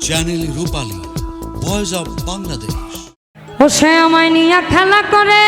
Channel Rupali voice of Bangladesh ও সে আমায় নিয়ে খেলা করে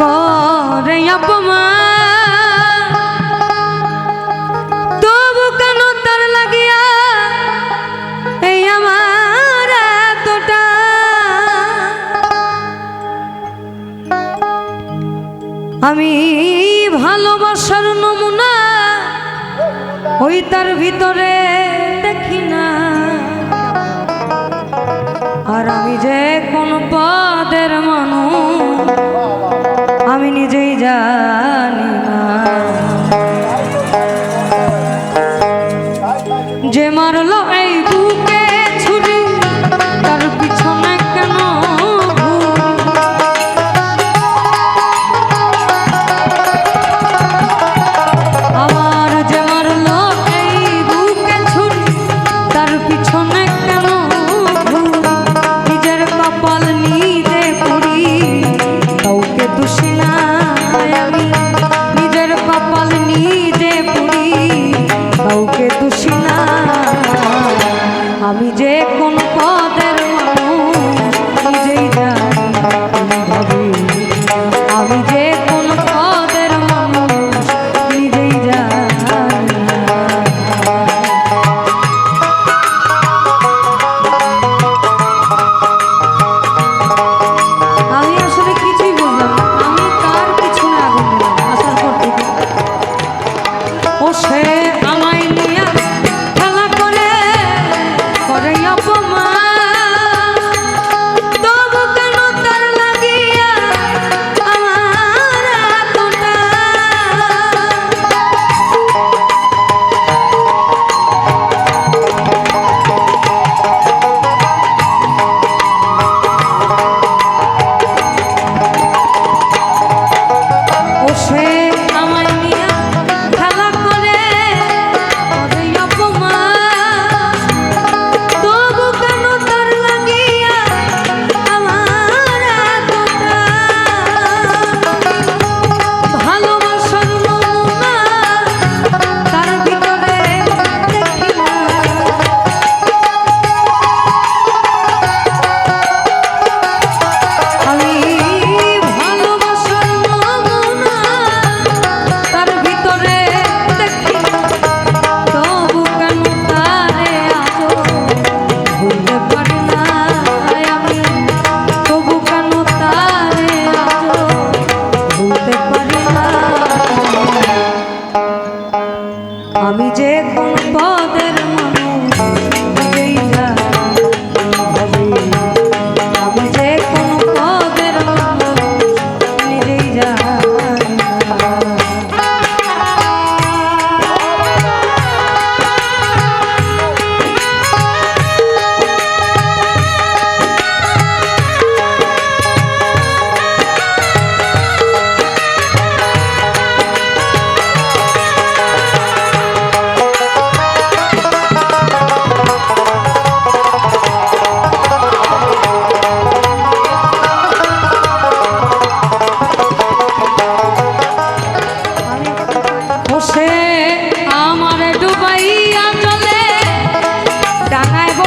করে অপমান। তবু কেন তার লাগিয়া এই আমার এতটা? আমি ওই তার ভিতরে পিছনে সে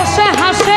হাসে হাসে